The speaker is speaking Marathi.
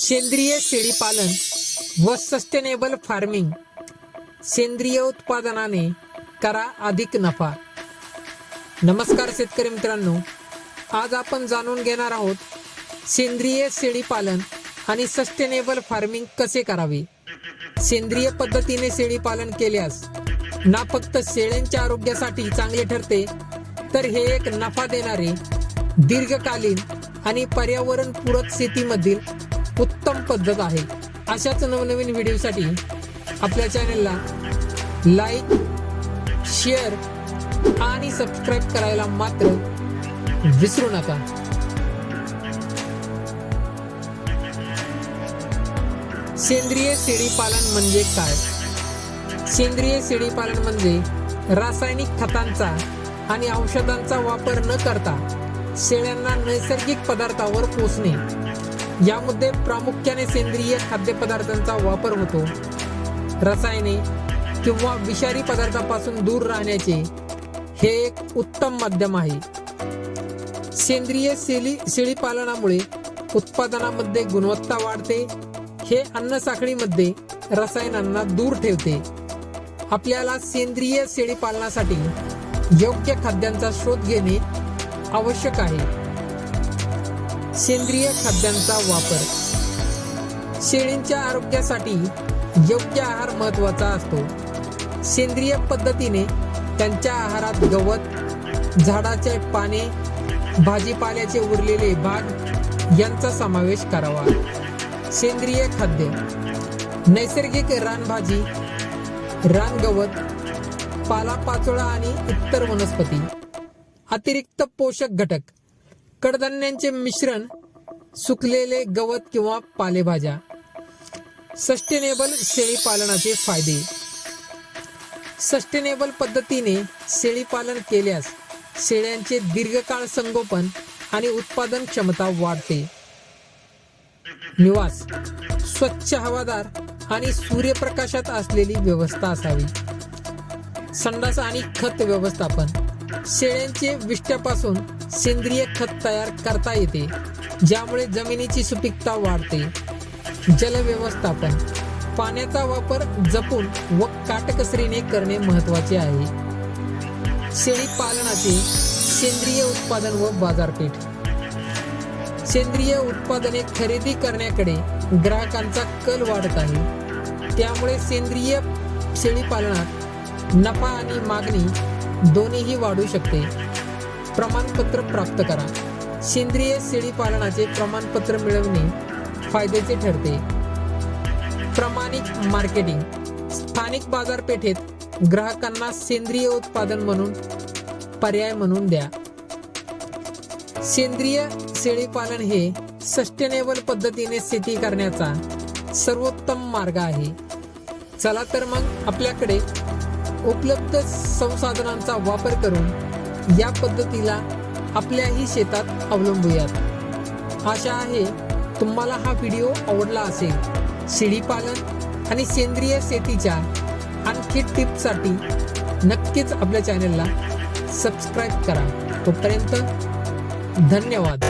सेंद्रिय शेळीपालन व सस्टेनेबल फार्मिंग सेंद्रिय उत्पादनाने करा अधिक नफा. नमस्कार शेतकरी मित्रांनो. आज आपण जाणून घेणार आहोत सेंद्रिय शेळीपालन आणि सस्टेनेबल फार्मिंग कसे करावे? सेंद्रिय पद्धतीने शेळीपालन केल्यास ना फक्त शेळ्यांच्या आरोग्यासाठी चांगले ठरते तर हे एक नफा देणारे दीर्घकालीन आणि पर्यावरणपूरक शेतीमधील उत्तम पद्धत आहे. अशाच नवनवीन व्हिडिओसाठी आपल्या चॅनलला लाईक शेअर आणि सबस्क्राईब करायला मात्र विसरू नका. सेंद्रिय शेळीपालन म्हणजे काय? सेंद्रिय शेळीपालन म्हणजे रासायनिक खतांचा आणि औषधांचा वापर न करता शेळ्यांना नैसर्गिक पदार्थावर पोचणे यामध्ये प्रामुख्याने सेंद्रिय खाद्यपदार्थांचा वापर होतो. रसायने किंवा विषारी पदार्थापासून दूर राहण्याचे हे एक उत्तम माध्यम आहे. सेंद्रिय शेळी शेळीपालनामुळे उत्पादनामध्ये गुणवत्ता वाढते. हे अन्न साखळीमध्ये रसायनांना दूर ठेवते. आपल्याला सेंद्रिय शेळीपालनासाठी योग्य खाद्यांचा शोध घेणे आवश्यक आहे. सेंद्रिय खाद्यांचा वापर. शेळींच्या आरोग्यासाठी योग्य आहार महत्त्वाचा असतो. सेंद्रिय पद्धतीने त्यांच्या आहारात गवत झाडाचे पाने भाजीपाल्याचे उरलेले भाग यांचा समावेश करावा. सेंद्रिय खाद्य नैसर्गिक रानभाजी रानगवत पालापाचोळा आणि इतर वनस्पती. अतिरिक्त पोषक घटक कडधान्यांचे मिश्रण सुकलेले गवत किंवा पालेभाज्या सस्टेनेबल शेळीपालनाचे फायदे. सस्टेनेबल पद्धतीने शेळीपालन केल्यास शेळ्यांचे दीर्घकाळ संगोपन आणि उत्पादन क्षमता वाढते. निवास स्वच्छ हवादार आणि सूर्यप्रकाशात असलेली व्यवस्था असावी. संडास आणि खत व्यवस्थापन शेळ्यांचे विष्ट्यापासून सेंद्रिय खत तयार करता येते ज्यामुळे जमिनीची सुपीकता वाढते. जलव्यवस्थापन पाण्याचा वापर जपून व काटकसरीने करणे महत्त्वाचे आहे. शेळी पालनाचे सेंद्रिय उत्पादन व बाजारपेठ. सेंद्रिय उत्पादने खरेदी करण्याकडे ग्राहकांचा कल वाढत आहे. त्यामुळे सेंद्रिय शेळीपालनात नफा आणि मागणी दोन्हीही वाढू शकते. प्रमाणपत्र प्राप्त करा. सेंद्रिय शेळीपालनाचे प्रमाणपत्र मिळवणे फायद्याचे ठरते. प्रमाणित मार्केटिंग. स्थानिक बाजारपेठेत ग्राहकांना सेंद्रिय उत्पादन म्हणून पर्याय म्हणून द्या. सेंद्रिय शेळीपालन हे सस्टेनेबल पद्धतीने शेती करण्याचा सर्वोत्तम मार्ग आहे. चला तर मग आपल्याकडे उपलब्ध संसाधनांचा वापर करून या पद्धतीला आपल्याही शेतात अवलंबूयात. आशा आहे तुम्हाला हा व्हिडिओ आवडला असेल. शेळीपालन आणि सेंद्रिय शेतीच्या आणखी टिप्ससाठी नक्कीच आपल्या चॅनलला सबस्क्राईब करा. तोपर्यंत धन्यवाद.